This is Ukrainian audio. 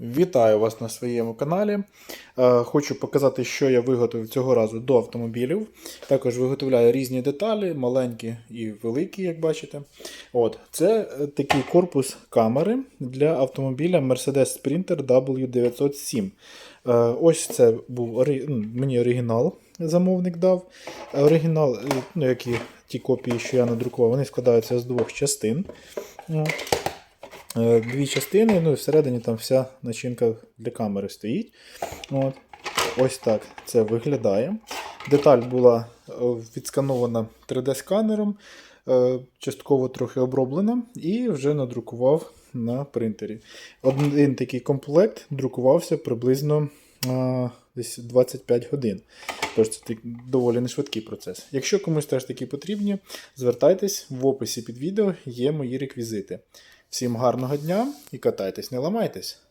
Вітаю вас на своєму каналі. Е, Хочу показати, що я виготовив цього разу до автомобілів. Також виготовляю різні деталі, маленькі і великі, як бачите. От, Це е, такий корпус камери для автомобіля Mercedes Sprinter W907. Е, Ось це був ну, мені оригінал замовник дав. Оригінал, ну, як і ті копії, що я надрукував, вони складаються з двох частин. Е, Дві частини, ну і всередині там вся начинка для камери стоїть. От. Ось так це виглядає. Деталь була е, відсканована 3D-сканером, е, частково трохи оброблена, і вже надрукував на принтері. Один такий комплект друкувався приблизно десь 25 годин. Тож це доволі нешвидкий процес. Якщо комусь теж такі потрібні, звертайтесь в описі під відео є мої реквізити. Всім гарного дня і катайтесь, не ламайтесь!